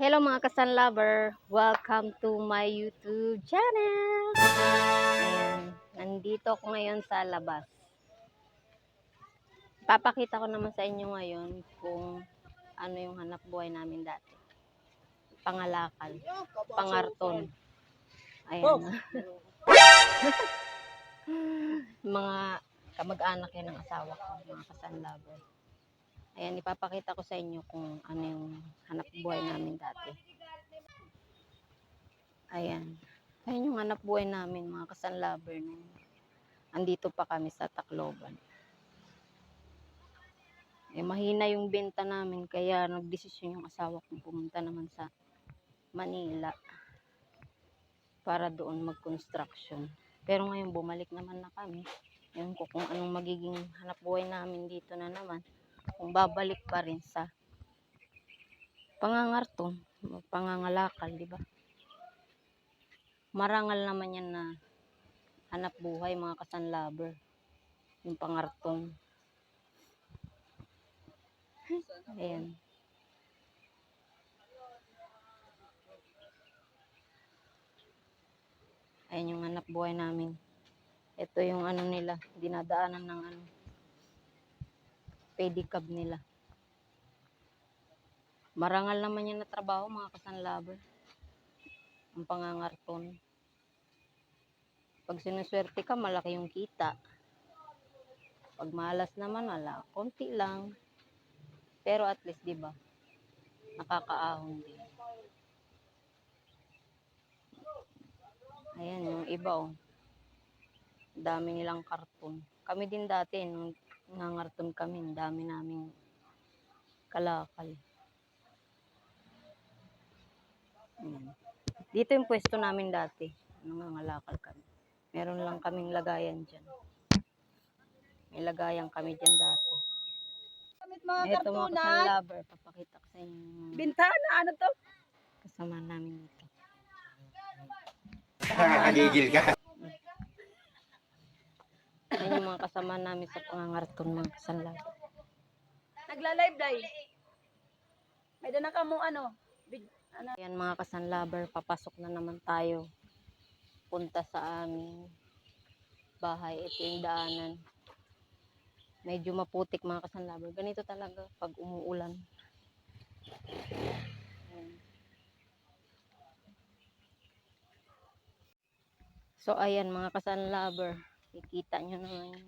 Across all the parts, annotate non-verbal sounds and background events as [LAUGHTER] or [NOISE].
Hello mga kasan lover! Welcome to my YouTube channel! Ayan, nandito ako ngayon sa labas. Papakita ko naman sa inyo ngayon kung ano yung hanap buhay namin dati. Pangalakal, pangarton. Ayan. [LAUGHS] mga kamag-anak yan ng asawa ko, mga kasan lover. Ayan, ipapakita ko sa inyo kung ano yung hanap buhay namin dati. Ayan. Ayan yung hanap buhay namin, mga kasanlaber. Andito pa kami sa Tacloban. Eh, mahina yung benta namin, kaya nagdesisyon yung asawa kong pumunta naman sa Manila para doon mag-construction. Pero ngayon, bumalik naman na kami. Ewan ko kung anong magiging hanap buhay namin dito na naman kung babalik pa rin sa pangangarton, pangangalakal, di ba? Marangal naman yan na hanap buhay mga kasanlaber. Yung pangarton. Ayan. Ayan yung hanap buhay namin. Ito yung ano nila, dinadaanan ng ano, pedicab nila. Marangal naman yan na trabaho mga kasanlaban. Ang pangangarton. Pag sinuswerte ka, malaki yung kita. Pag malas naman, wala. Konti lang. Pero at least, di ba? Nakakaahon din. Ayan, yung iba, oh. Dami nilang karton. Kami din dati, nung nangarton kami, ang dami naming kalakal. Ayan. Dito yung pwesto namin dati. Nangangalakal kami. Meron lang kaming lagayan dyan. May lagayan kami dyan dati. Gamit mga Ito mga kasanlaber. Papakita ko sa inyo Bintana, ano to? kasama namin dito. Nakakagigil ka. Yan yung mga kasama namin sa pangangarton mga kasanlaber. Nagla-live day. May dana ka mo ano? Big, ano? Yan mga kasanlaber, papasok na naman tayo. Punta sa aming bahay. Ito yung daanan. Medyo maputik mga kasanlaber. Ganito talaga pag umuulan. Ayan. So ayan mga kasanlaber, kikita nyo naman yung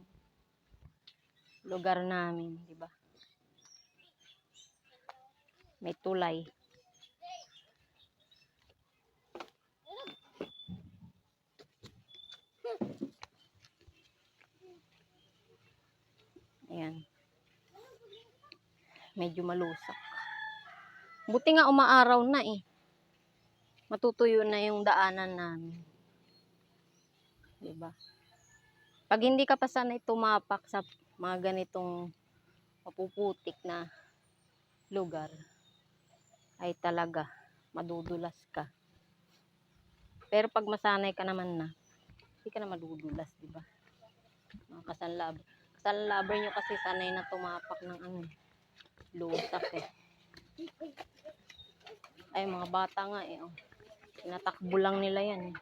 lugar namin, di ba? May tulay. Ayan. Medyo malusak. Buti nga umaaraw na eh. Matutuyo na yung daanan namin. Diba? Pag hindi ka pa sanay tumapak sa mga ganitong mapuputik na lugar, ay talaga madudulas ka. Pero pag masanay ka naman na, hindi ka na madudulas, di ba? Mga kasanlaber. Kasanlaber nyo kasi sanay na tumapak ng ano, lusak eh. Ay, mga bata nga eh. Oh. Tinatakbo lang nila yan eh.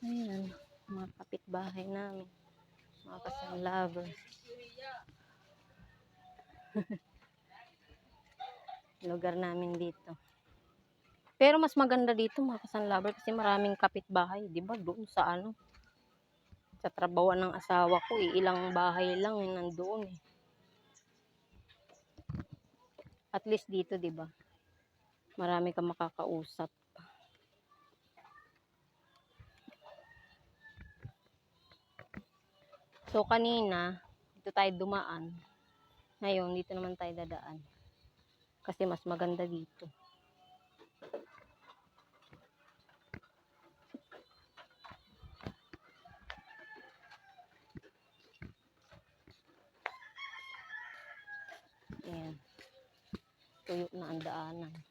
Ayan, mga kapitbahay namin. Mga kasanlaber. [LAUGHS] lugar namin dito. Pero mas maganda dito mga kasanlaber kasi maraming kapitbahay, ba? Doon sa ano sa trabaho ng asawa ko, eh, ilang bahay lang yung nandoon eh. At least dito, 'di ba? Marami kang makakausap. So kanina, dito tayo dumaan. Ngayon, dito naman tayo dadaan. Kasi mas maganda dito. Ayan. Tuyo na ang daanan.